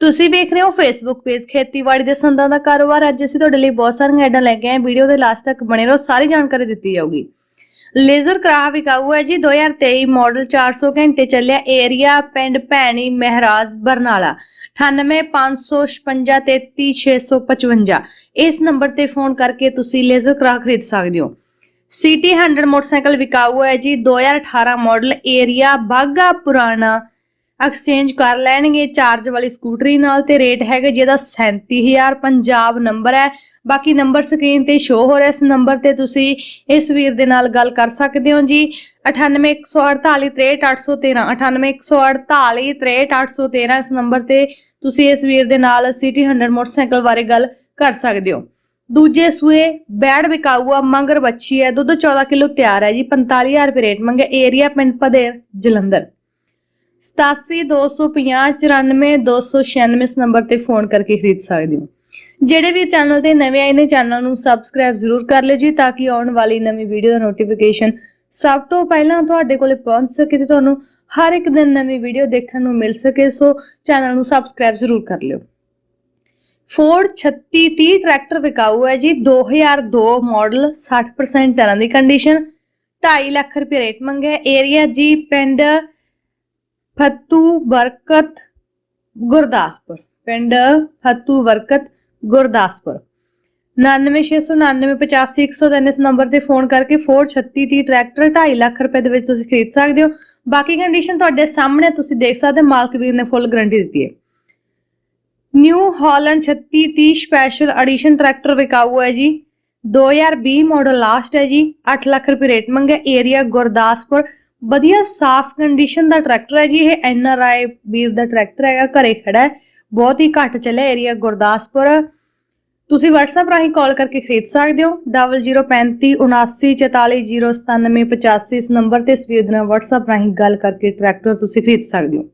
ਤੁਸੀਂ ਵੇਖ ਰਹੇ ਹੋ ਫੇਸਬੁੱਕ ਪੇਜ ਖੇਤੀਬਾੜੀ ਦੇ ਸੰਦਾਂ ਦਾ ਕਾਰੋਬਾਰ। ਅੱਜ ਅਸੀਂ ਤੁਹਾਡੇ ਲਈ ਬਹੁਤ ਸਾਰੀਆਂ ਐਡਾਂ ਲੈ ਕੇ ਆਏ ਵੀਡੀਓ ਦੇ ਲਾਸਟ ਤੱਕ ਬਣੇ ਰਹੋ, ਸਾਰੀ ਜਾਣਕਾਰੀ ਦਿੱਤੀ ਜਾਊਗੀ। ਲੇਜ਼ਰ ਕਰਾਹ ਵਿਕਾਊ ਹੈ ਜੀ। 2023 ਮਾਡਲ 400 ਘੰਟੇ ਚੱਲਿਆ। ਏਰੀਆ ਪਿੰਡ ਭੈਣੀ, ਮਹਿਰਾਜ, ਬਰਨਾਲਾ। 9855533655 ਇਸ ਨੰਬਰ ਤੇ ਫੋਨ ਕਰਕੇ ਤੁਸੀਂ ਲੇਜ਼ਰ ਕਰਾਹ ਖਰੀਦ ਸਕਦੇ ਹੋ। ਸਿਟੀ 100 ਮੋਟਰਸਾਈਕਲ ਵਿਕਾਊ ਹੈ ਜੀ। 2018 ਮਾਡਲ ਏਰੀਆ ਬਾਗਾ ਪੁਰਾਣਾ ਐਕਸਚੇਂਜ ਕਰ ਲੈਣਗੇ ਚਾਰਜ ਵਾਲੀ ਸਕੂਟਰੀ ਨਾਲ ਤੇ ਰੇਟ ਹੈਗਾ ਜਿਹਦਾ 37000 ਪੰਜਾਬ ਨੰਬਰ ਹੈ। ਬਾਕੀ ਨੰਬਰ ਸਕਰੀਨ ਤੇ ਸ਼ੋ ਹੋ ਰਿਹਾ, ਇਸ ਨੰਬਰ ਤੇ ਤੁਸੀਂ ਇਸ ਵੀਰ ਦੇ ਨਾਲ ਗੱਲ ਕਰ ਸਕਦੇ ਹੋ ਜੀ। 9814833813 9814833813 ਇਸ ਨੰਬਰ ਤੇ ਤੁਸੀਂ ਇਸ ਵੀਰ ਦੇ ਨਾਲ ਸਿਟੀ 100 ਮੋਟਰਸਾਈਕਲ ਬਾਰੇ ਗੱਲ ਕਰ ਸਕਦੇ ਹੋ। ਦੂਜੇ ਸੂਏ, ਬੈੜ ਵਿਕਾਊਆ, ਮੰਗਰ ਬੱਚੀ ਹੈ, ਦੁੱਧ 14 ਕਿਲੋ ਤਿਆਰ ਹੈ ਜੀ 45000 ਰੁਪਏ ਰੇਟ ਮੰਗਿਆ ਏਰੀਆ ਪਿੰਡ ਪਧੇਰ ਜਲੰਧਰ। 8725594296 ਇਸ ਨੰਬਰ ਤੇ ਫੋਨ ਕਰਕੇ ਖਰੀਦ ਸਕਦੇ ਹੋ। ਜਿਹੜੇ ਵੀ ਚੈਨਲ ਤੇ ਨਵੇਂ ਆਏ ਨੇ, ਚੈਨਲ ਨੂੰ ਸਬਸਕ੍ਰਾਈਬ ਜ਼ਰੂਰ ਕਰ ਲਿਓ ਜੀ, ਤਾਂ ਕਿ ਆਉਣ ਵਾਲੀ ਨਵੀਂ ਵੀਡੀਓ ਦਾ ਨੋਟੀਫਿਕੇਸ਼ਨ ਸਭ ਤੋਂ ਪਹਿਲਾਂ ਤੁਹਾਡੇ ਕੋਲੇ ਪਹੁੰਚ ਸਕੇ ਤੇ ਤੁਹਾਨੂੰ ਹਰ ਇੱਕ ਦਿਨ ਨਵੀਂ ਵੀਡੀਓ ਦੇਖਣ ਨੂੰ ਮਿਲ ਸਕੇ, ਸੋ ਚੈਨਲ ਨੂੰ ਸਬਸਕ੍ਰਾਈਬ ਜ਼ਰੂਰ ਕਰ ਲਿਓ। ਫੋਰਡ 3630 ਟਰੈਕਟਰ ਵਿਕਾਊ ਹੈ ਜੀ 2002 ਮਾਡਲ 60% ਟਰਾਂ ਦੀ ਕੰਡੀਸ਼ਨ 2.5 ਲੱਖ ਰੁਪਏ ਰੇਟ ਮੰਗਿਆ। ਏਰੀਆ ਜੀ ਪਿੰਡ ਫੱਤੂ ਬਰਕਤ ਗੁਰਦਾਸਪੁਰ, ਪਿੰਡ ਫੱਤੂ ਬਰਕਤ ਗੁਰਦਾਸਪੁਰ। 9669955103 ਇਸ ਨੰਬਰ ਤੇ ਫੋਨ ਕਰਕੇ ਫੋਰਡ 3630 ਟਰੈਕਟਰ 2.5 ਲੱਖ ਰੁਪਏ ਦੇ ਵਿੱਚ ਤੁਸੀਂ ਖਰੀਦ ਸਕਦੇ ਹੋ। ਬਾਕੀ ਕੰਡੀਸ਼ਨ ਤੁਹਾਡੇ ਸਾਹਮਣੇ ਤੁਸੀਂ ਦੇਖ ਸਕਦੇ ਹੋ, ਮਾਲਕ ਵੀਰ ਨੇ ਫੁੱਲ ਗਾਰੰਟੀ ਦਿੱਤੀ ਹੈ। New Holland 3630 special edition tractor ਵਿਕਾਊ ਹੈ ਜੀ। 2020 ਮਾਡਲ ਲਾਸਟ ਹੈ ਜੀ। 8 ਲੱਖ ਰੁਪਏ ਰੇਟ ਮੰਗਿਆ। ਏਰੀਆ ਗੁਰਦਾਸਪੁਰ ਵਧੀਆ ਸਾਫ਼ ਕੰਡੀਸ਼ਨ ਦਾ ਟਰੈਕਟਰ ਹੈ ਜੀ, ਇਹ N R I Veer the tractor ਹੈਗਾ, ਘਰੇ ਖੜਾ ਹੈ। ਬਹੁਤ ਹੀ ਘੱਟ ਚੱਲਿਆ ਏਰੀਆ ਗੁਰਦਾਸਪੁਰ। ਤੁਸੀਂ WhatsApp ਰਾਹੀਂ ਕਾਲ ਕਰਕੇ ਖਰੀਦ ਸਕਦੇ ਹੋ। 003579409785 ਇਸ ਨੰਬਰ ਤੇ ਸਵੀਰ ਨਾਲ WhatsApp ਰਾਹੀਂ ਗੱਲ ਕਰਕੇ ਟਰੈਕਟਰ ਤੁਸੀਂ ਖਰੀਦ ਸਕਦੇ ਹੋ।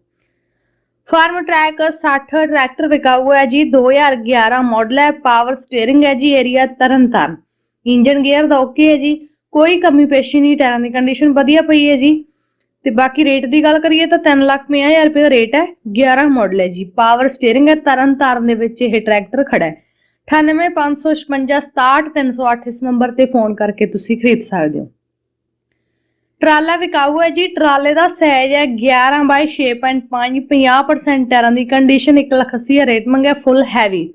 ਫਾਰਮ ਟਰੈਕ 60 ਟਰੈਕਟਰ ਵਿਕਾਊ ਹੈ ਜੀ 2011 ਮਾਡਲ ਹੈ ਪਾਵਰ ਸਟੀਅਰਿੰਗ ਹੈ ਜੀ ਏਰੀਆ ਤਰਨਤਾਰਨ। ਇੰਜਨ ਗੇਅਰ ਦਾ ਓਕੇ ਹੈ ਜੀ। ਕੋਈ ਕਮੀ ਪੇਸ਼ੀ ਨਹੀਂ, ਟਾਇਰਾਂ ਦੀ ਕੰਡੀਸ਼ਨ ਵਧੀਆ ਪਈ ਹੈ ਜੀ। ਤੇ ਬਾਕੀ ਰੇਟ ਦੀ ਗੱਲ ਕਰੀਏ ਤਾਂ 3 ਲੱਖ 50000 ਰੁਪਏ ਦਾ ਰੇਟ ਹੈ 11 ਮਾਡਲ ਹੈ ਜੀ। ਪਾਵਰ ਸਟੀਅਰਿੰਗ ਹੈ, ਤਰਨ ਤਾਰਨ ਦੇ ਵਿੱਚ ਇਹ ਟਰੈਕਟਰ ਖੜਾ ਹੈ। 9855567308 ਇਸ ਨੰਬਰ ਤੇ ਫੋਨ ਕਰਕੇ ਤੁਸੀਂ ਖਰੀਦ ਸਕਦੇ ਹੋ। ਟਰਾਲਾ ਵਿਕਾਊ ਹੈ ਜੀ, ਟਰਾਲੇ ਦਾ ਸਾਈਜ਼ ਹੈ 11 ਬਾਈ 6.5 50% ਟਾਇਰਾਂ ਦੀ ਕੰਡੀਸ਼ਨ 1 ਲੱਖ 80 ਰੇਟ ਮੰਗਿਆ ਫੁੱਲ ਹੈਵੀ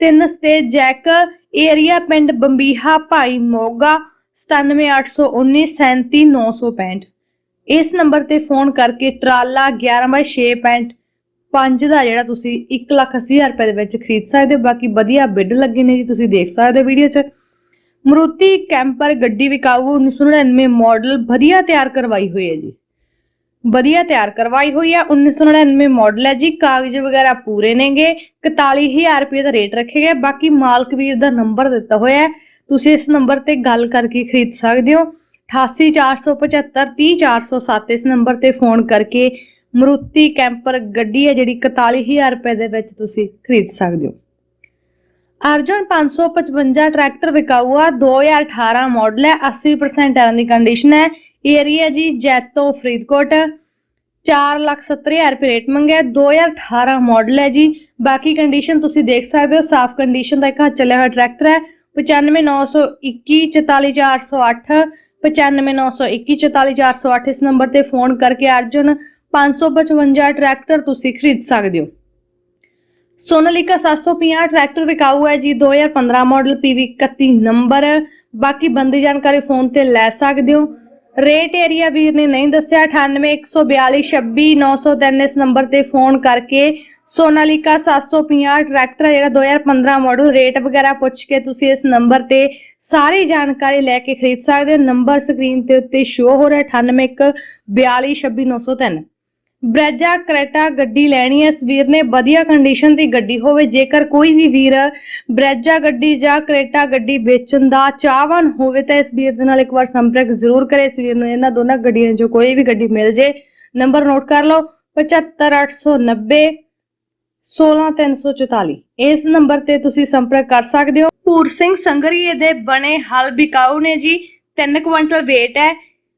ਤਿੰਨ ਸਟੇਜ ਜੈਕ ਏਰੀਆ ਪਿੰਡ ਬੰਬੀਹਾ, ਭਾਈ ਮੋਗਾ 97819 37965 ਇਸ ਨੰਬਰ ਤੇ ਫੋਨ ਕਰਕੇ ਟਰਾਲਾ 11 ਬਾਈ 6.5 ਦਾ ਜਿਹੜਾ ਤੁਸੀਂ 1 ਲੱਖ 80 ਹਜ਼ਾਰ ਰੁਪਏ ਦੇ ਵਿੱਚ ਖਰੀਦ ਸਕਦੇ ਹੋ। ਬਾਕੀ ਵਧੀਆ ਬਿੱਡ ਲੱਗੇ ਨੇ ਜੀ, ਤੁਸੀਂ ਦੇਖ ਸਕਦੇ ਹੋ ਵੀਡੀਓ 'ਚ। ਮਰੂਤੀ ਕੈਂਪਰ ਗੱਡੀ ਵਿਕਾਊ 1999 ਮਾਡਲ ਵਧੀਆ ਤਿਆਰ ਕਰਵਾਈ ਹੋਈ ਹੈ ਜੀ। ਵਧੀਆ ਤਿਆਰ ਕਰਵਾਈ ਹੋਈ ਹੈ 1999 ਮਾਡਲ ਹੈ ਜੀ। ਕਾਗਜ਼ ਵਗੈਰਾ ਪੂਰੇ ਨੇਗੇ 41000 ਰੁਪਏ ਦਾ ਰੇਟ ਰੱਖਿਆ ਗਿਆ ਬਾਕੀ ਮਾਲਕ ਵੀਰ ਦਾ ਨੰਬਰ ਦਿੱਤਾ ਹੋਇਆ ਹੈ। ਤੁਸੀਂ ਇਸ ਨੰਬਰ ਤੇ ਗੱਲ ਕਰਕੇ ਖਰੀਦ ਸਕਦੇ ਹੋ। 8847530407 ਇਸ ਨੰਬਰ ਤੇ ਫੋਨ ਕਰਕੇ ਮਰੂਤੀ ਕੈਂਪਰ ਗੱਡੀ ਹੈ ਜਿਹੜੀ 41000 ਰੁਪਏ ਦੇ ਵਿੱਚ ਤੁਸੀਂ ਖਰੀਦ ਸਕਦੇ ਹੋ। ਅਰਜਨ 555 ਟਰੈਕਟਰ ਵਿਕਾਊ ਆ 2018 ਮਾਡਲ ਹੈ 80% ਟਾਇਰਾਂ ਦੀ ਕੰਡੀਸ਼ਨ ਹੈ। ਏਰੀਆ ਜੀ ਜੈਤੋ ਫਰੀਦਕੋਟ 470000 ਰੁਪਏ ਰੇਟ ਮੰਗਿਆ 2018 ਮਾਡਲ ਹੈ ਜੀ। ਬਾਕੀ ਕੰਡੀਸ਼ਨ ਤੁਸੀਂ ਦੇਖ ਸਕਦੇ ਹੋ, ਸਾਫ਼ ਕੰਡੀਸ਼ਨ ਦਾ ਇੱਕ ਹੱਥ ਚੱਲਿਆ ਹੋਇਆ ਟਰੈਕਟਰ ਹੈ। 95921 44408 95921 44408 ਇਸ ਨੰਬਰ ਤੇ ਫੋਨ ਕਰਕੇ ਅਰਜਨ 555 ਟਰੈਕਟਰ ਤੁਸੀਂ ਖਰੀਦ ਸਕਦੇ ਹੋ। ਸੋਨਾਲੀਕਾ 750 ਟਰੈਕਟਰ ਵਿਕਾਊ ਹੈ ਜੀ 2015 ਮਾਡਲ PV 31 ਨੰਬਰ। ਬਾਕੀ ਬੰਦੀ ਜਾਣਕਾਰੀ ਫੋਨ ਤੇ ਲੈ ਸਕਦੇ ਹੋ। ਰੇਟ ਏਰੀਆ ਵੀਰ ਨੇ ਨਹੀਂ ਦੱਸਿਆ 9814262903 ਇਸ ਨੰਬਰ ਤੇ ਫੋਨ ਕਰਕੇ ਸੋਨਾਲੀਕਾ 750 ਟਰੈਕਟਰ ਹੈ ਜਿਹੜਾ 2015 ਮਾਡਲ ਰੇਟ ਵਗੈਰਾ ਪੁੱਛ ਕੇ ਤੁਸੀਂ ਇਸ ਨੰਬਰ ਤੇ ਸਾਰੀ ਜਾਣਕਾਰੀ ਲੈ ਕੇ ਖਰੀਦ ਸਕਦੇ ਹੋ। ਨੰਬਰ ਸਕਰੀਨ ਤੇ ਉੱਤੇ ਸ਼ੋ ਹੋ ਰਿਹਾ 9814262903 ਬ੍ਰੈਜਾ, ਕਰੇਟਾ ਗੱਡੀ ਲੈਣੀ ਹੈ ਇਸ ਵੀਰ ਨੇ ਵਧੀਆ ਕੰਡੀਸ਼ਨ ਦੀ ਗੱਡੀ ਹੋਵੇ, ਜੇਕਰ ਕੋਈ ਵੀ ਵੀਰ ਬ੍ਰੈਜਾ ਗੱਡੀ ਜਾਂ ਕਰੇਟਾ ਗੱਡੀ ਵੇਚਣ ਦਾ ਚਾਹਵਾਨ ਹੋਵੇ, ਤਾਂ ਇਸ ਵੀਰ ਦੇ ਨਾਲ ਇੱਕ ਵਾਰ ਸੰਪਰਕ ਜ਼ਰੂਰ ਕਰੇ। ਇਸ ਵੀਰ ਨੂੰ ਇਹਨਾਂ ਦੋਨਾਂ ਗੱਡੀਆਂ 'ਚੋਂ ਕੋਈ ਵੀ ਗੱਡੀ ਮਿਲ ਜੇ। ਨੰਬਰ ਨੋਟ ਕਰ ਲਓ 75890 16344 ਇਸ ਨੰਬਰ ਤੇ ਤੁਸੀਂ ਸੰਪਰਕ ਕਰ ਸਕਦੇ ਹੋ। ਪੂਰ ਸਿੰਘ ਸੰਗਰੀਏ ਦੇ ਬਣੇ ਹਲ ਬਿਕਾਊ ਨੇ ਜੀ। 3 ਕੁਇੰਟਲ weight ਹੈ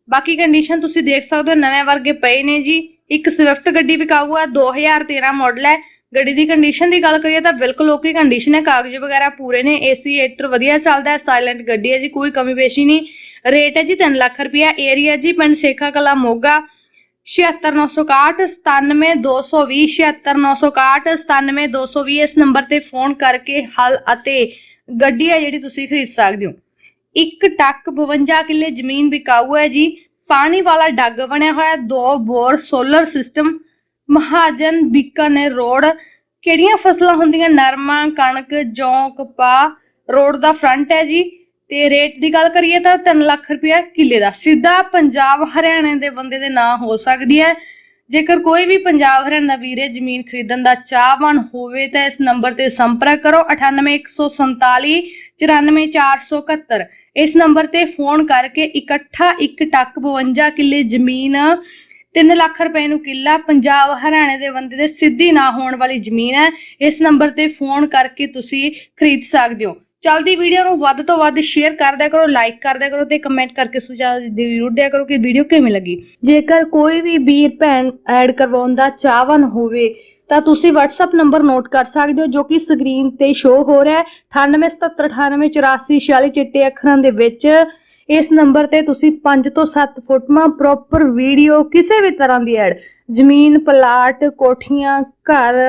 ਬਾਕੀ ਕੰਡੀਸ਼ਨ ਤੁਸੀਂ ਦੇਖ ਸਕਦੇ ਹੋ, ਨਵੇਂ ਵਰਗੇ ਪਏ ਨੇ ਜੀ। ਇੱਕ ਸਵਿਫਟ ਗੱਡੀ ਵਿਕਾਊ ਹੈ 2013 ਮਾਡਲ ਹੈ। ਗੱਡੀ ਦੀ ਕੰਡੀਸ਼ਨ ਦੀ ਗੱਲ ਕਰੀਏ ਤਾਂ ਬਿਲਕੁਲ ਓਕੇ ਕੰਡੀਸ਼ਨ ਹੈ। ਕਾਗਜ਼ ਵਗੈਰਾ ਪੂਰੇ ਨੇ ਏਸੀ ਏਟਰ ਵਧੀਆ ਚੱਲਦਾ ਹੈ। ਸਾਇਲੈਂਟ ਗੱਡੀ ਹੈ ਜੀ, ਕੋਈ ਕਮੀ ਪੇਸ਼ੀ ਨਹੀਂ। ਰੇਟ ਹੈ ਜੀ 3 ਲੱਖ ਰੁਪਇਆ। ਏਰੀਆ ਜੀ ਪਿੰਡ ਸ਼ੇਖਾ ਕਲਾ ਮੋਗਾ 76961 97220 76961 97220 ਇਸ ਨੰਬਰ ਤੇ ਫੋਨ ਕਰਕੇ ਹਲ ਅਤੇ ਗੱਡੀ ਹੈ ਜਿਹੜੀ ਤੁਸੀਂ ਖਰੀਦ ਸਕਦੇ ਹੋ। ਇੱਕ ਟੱਕ 52 ਕਿੱਲੇ ਜ਼ਮੀਨ ਵਿਕਾਊ ਹੈ ਜੀ। ਪਾਣੀ ਵਾਲਾ ਡੱਗ ਬਣਿਆ ਹੋਇਆ, ਦੋ bore solar system Mahajan Bikaner road ਕਿਹੜੀਆਂ ਫਸਲਾਂ ਹੁੰਦੀਆਂ? ਨਰਮਾ, ਕਣਕ ਜੌਂ ਕਪਾਹ ਰੋਡ ਦਾ ਫਰੰਟ ਹੈ ਜੀ। ਤੇ ਰੇਟ ਦੀ ਗੱਲ ਕਰੀਏ ਤਾਂ 3 ਲੱਖ ਰੁਪਇਆ ਕਿੱਲੇ ਦਾ। ਸਿੱਧਾ ਪੰਜਾਬ, ਹਰਿਆਣੇ ਦੇ ਬੰਦੇ ਦੇ ਨਾਂ ਹੋ ਸਕਦੀ ਹੈ। ਜੇਕਰ ਕੋਈ ਵੀ ਪੰਜਾਬ ਹਰਿਆਣਾ ਦਾ ਵੀਰੇ ਜ਼ਮੀਨ ਖਰੀਦਣ ਦਾ ਚਾਹਵਾਨ ਹੋਵੇ ਤਾਂ ਇਸ ਨੰਬਰ ਤੇ ਸੰਪਰਕ ਕਰੋ 98147 94471 ਇਸ ਨੰਬਰ ਤੇ ਫੋਨ ਕਰਕੇ ਇਕੱਠਾ ਇੱਕ ਟੱਕ 52 ਕਿੱਲੇ ਜ਼ਮੀਨ 3 ਲੱਖ ਰੁਪਏ ਨੂੰ ਕਿੱਲਾ ਪੰਜਾਬ ਹਰਿਆਣੇ ਦੇ ਬੰਦੇ ਦੇ ਸਿੱਧੀ ਨਾ ਹੋਣ ਵਾਲੀ ਜ਼ਮੀਨ ਹੈ। ਇਸ ਨੰਬਰ ਤੇ ਫੋਨ ਕਰਕੇ ਤੁਸੀਂ ਖਰੀਦ ਸਕਦੇ ਹੋ। ਚਲਦੀ ਵੀਡੀਓ ਨੂੰ ਵੱਧ ਤੋਂ ਵੱਧ ਸ਼ੇਅਰ ਕਰ ਕਰੋ ਲਾਈਕ ਕਰ ਕਰੋ ਤੇ ਕਮੈਂਟ ਕਰਕੇ ਸੁਝਾਅ ਜ਼ਰੂਰ ਦਿਆ ਕਰੋ ਕਿ ਵੀਡੀਓ ਕਿਵੇਂ ਲੱਗੀ। ਜੇਕਰ ਕੋਈ ਵੀ ਵੀਰ, ਭੈਣ ਐਡ ਕਰਵਾਉਣ ਦਾ ਚਾਹਵਾਨ ਹੋਵੇ, ਤਾਂ ਤੁਸੀਂ WhatsApp ਨੰਬਰ ਨੋਟ ਕਰ ਸਕਦੇ ਹੋ ਜੋ ਕਿ ਸਕਰੀਨ ਤੇ ਸ਼ੋ ਹੋ ਰਿਹਾ ਹੈ। 9877988446 ਚਿੱਟੇ ਅੱਖਰਾਂ ਦੇ ਵਿੱਚ ਇਸ ਨੰਬਰ ਤੇ ਤੁਸੀਂ 5 ਤੋਂ 7 ਫੁੱਟਾਂ ਪ੍ਰੋਪਰ ਵੀਡੀਓ ਕਿਸੇ ਵੀ ਤਰ੍ਹਾਂ ਦੀ ਐਡ ਜ਼ਮੀਨ ਪਲਾਟ ਕੋਠੀਆਂ, ਘਰ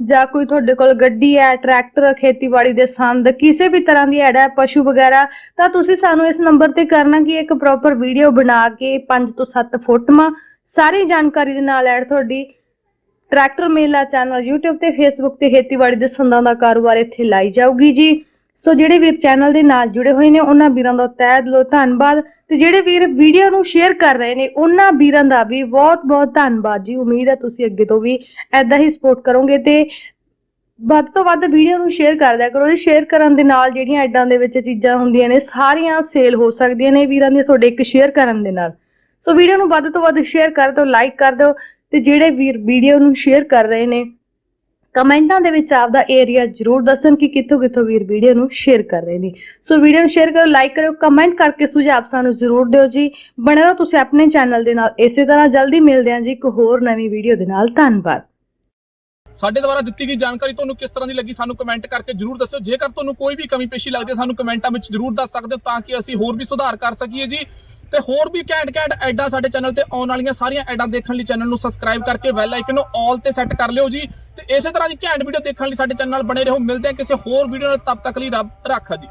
ਜਾਂ ਕੋਈ ਤੁਹਾਡੇ ਕੋਲ ਗੱਡੀ ਹੈ, ਟਰੈਕਟਰ, ਖੇਤੀਬਾੜੀ ਦੇ ਸੰਦ, ਕਿਸੇ ਵੀ ਤਰ੍ਹਾਂ ਦੀ ਐਡ ਹੈ, ਪਸ਼ੂ ਵਗੈਰਾ, ਤਾਂ ਤੁਸੀਂ ਸਾਨੂੰ ਇਸ ਨੰਬਰ ਤੇ ਕਰਨਾ ਕਿ ਇੱਕ ਪ੍ਰੋਪਰ ਵੀਡੀਓ ਬਣਾ ਕੇ 5 ਤੋਂ 7 ਫੋਟੋਆਂ, ਸਾਰੀ ਜਾਣਕਾਰੀ ਦੇ ਨਾਲ ਐਡ ਤੁਹਾਡੀ ਟਰੈਕਟਰ ਮੇਲਾ ਚੈਨਲ YouTube ਤੇ Facebook ਤੇ ਖੇਤੀਬਾੜੀ ਦੇ ਸੰਦਾਂ ਦਾ ਕਾਰੋਬਾਰ ਇੱਥੇ ਲਾਈ ਜਾਊਗੀ ਜੀ। ਸੋ ਜਿਹੜੇ ਵੀਰ ਚੈਨਲ ਦੇ ਨਾਲ ਜੁੜੇ ਹੋਏ ਨੇ, ਉਹਨਾਂ ਵੀਰਾਂ ਦਾ ਤਹਿ ਦਿਲੋਂ ਧੰਨਵਾਦ। ਤੇ ਜਿਹੜੇ ਵੀਰ ਵੀਡੀਓ ਨੂੰ ਸ਼ੇਅਰ ਕਰ ਰਹੇ ਨੇ, ਉਹਨਾਂ ਵੀਰਾਂ ਦਾ ਵੀ ਬਹੁਤ-ਬਹੁਤ ਧੰਨਵਾਦ ਜੀ। ਉਮੀਦ ਹੈ ਤੁਸੀਂ ਅੱਗੇ ਤੋਂ ਵੀ ਐਦਾਂ ਹੀ ਸਪੋਰਟ ਕਰੋਗੇ ਤੇ ਵੱਧ ਤੋਂ ਵੱਧ ਵੀਡੀਓ ਨੂੰ ਸ਼ੇਅਰ ਕਰ ਦਿਆ ਕਰੋ। ਜੀ ਸ਼ੇਅਰ ਕਰਨ ਦੇ ਨਾਲ ਜਿਹੜੀਆਂ ਐਡਾਂ ਦੇ ਵਿੱਚ ਚੀਜ਼ਾਂ ਹੁੰਦੀਆਂ ਨੇ, ਸਾਰੀਆਂ ਸੇਲ ਹੋ ਸਕਦੀਆਂ ਨੇ ਵੀਰਾਂ ਦੀ ਤੁਹਾਡੇ ਇੱਕ ਸ਼ੇਅਰ ਕਰਨ ਦੇ ਨਾਲ। ਸੋ ਵੀਡੀਓ ਨੂੰ ਵੱਧ ਤੋਂ ਵੱਧ ਸ਼ੇਅਰ ਕਰ ਦਿਓ ਲਾਈਕ ਕਰ ਦਿਓ ਤੇ ਜਿਹੜੇ ਵੀਰ ਵੀਡੀਓ ਨੂੰ ਸ਼ੇਅਰ ਕਰ ਰਹੇ ਨੇ ਕਮੈਂਟਾਂ ਦੇ ਵਿੱਚ ਆਪਦਾ ਏਰੀਆ ਜਰੂਰ ਦੱਸਣ ਕਿ ਕਿੱਥੋਂ ਕਿੱਥੋਂ ਵੀਰ ਵੀਡੀਓ ਨੂੰ ਸ਼ੇਅਰ ਕਰ ਰਹੇ ਨੇ। ਸੋ ਵੀਡੀਓ ਨੂੰ ਸ਼ੇਅਰ ਕਰੋ ਲਾਈਕ ਕਰੋ ਕਮੈਂਟ ਕਰਕੇ ਸੁਝਾਅ ਸਾਨੂੰ ਜਰੂਰ ਦਿਓ ਜੀ। ਬਣੇ ਤੁਸੀਂ ਆਪਣੇ ਚੈਨਲ ਦੇ ਨਾਲ। ਇਸੇ ਤਰ੍ਹਾਂ ਜਲਦੀ ਮਿਲਦੇ ਹਾਂ ਜੀ ਇੱਕ ਹੋਰ ਨਵੀਂ ਵੀਡੀਓ ਦੇ ਨਾਲ। ਧੰਨਵਾਦ। ਸਾਡੇ ਦੁਆਰਾ ਦਿੱਤੀ ਗਈ ਜਾਣਕਾਰੀ ਤੁਹਾਨੂੰ ਕਿਸ ਤਰ੍ਹਾਂ ਦੀ ਲੱਗੀ ਸਾਨੂੰ ਕਮੈਂਟ ਕਰਕੇ ਜਰੂਰ ਦੱਸਿਓ। ਜੇਕਰ ਤੁਹਾਨੂੰ ਕੋਈ ਵੀ ਕਮੀ ਪੇਸ਼ੀ ਲੱਗਦੀ ਹੈ, ਸਾਨੂੰ ਕਮੈਂਟਾਂ ਵਿੱਚ ਜਰੂਰ ਦੱਸ ਸਕਦੇ ਹੋ ਤਾਂ ਕਿ ਅਸੀਂ ਹੋਰ ਵੀ ਸੁਧਾਰ ਕਰ ਸਕੀਏ ਜੀ। ਤੇ ਹੋਰ ਵੀ ਘੈਂਟ ਘੈਂਟ ਐਡਾਂ ਸਾਡੇ ਚੈਨਲ ਤੇ ਆਉਣ ਵਾਲੀਆਂ ਸਾਰੀਆਂ ਐਡਾਂ ਦੇਖਣ ਲਈ ਚੈਨਲ ਨੂੰ ਸਬਸਕ੍ਰਾਈਬ ਕਰਕੇ ਬੈਲ ਆਈਕਨ ਨੂੰ ਆਲ ਤੇ ਸੈੱਟ ਕਰ ਲਿਓ ਜੀ। ਤੇ ਇਸੇ ਤਰ੍ਹਾਂ ਦੀ ਘੈਂਟ ਵੀਡੀਓ ਦੇਖਣ ਲਈ ਸਾਡੇ ਚੈਨਲ ਨਾਲ ਬਣੇ ਰਹੋ। ਮਿਲਦੇ ਹਾਂ ਕਿਸੇ ਹੋਰ ਵੀਡੀਓ ਨਾਲ। ਤਬ ਤੱਕ ਲਈ ਰੱਬ ਰੱਖਾ ਜੀ।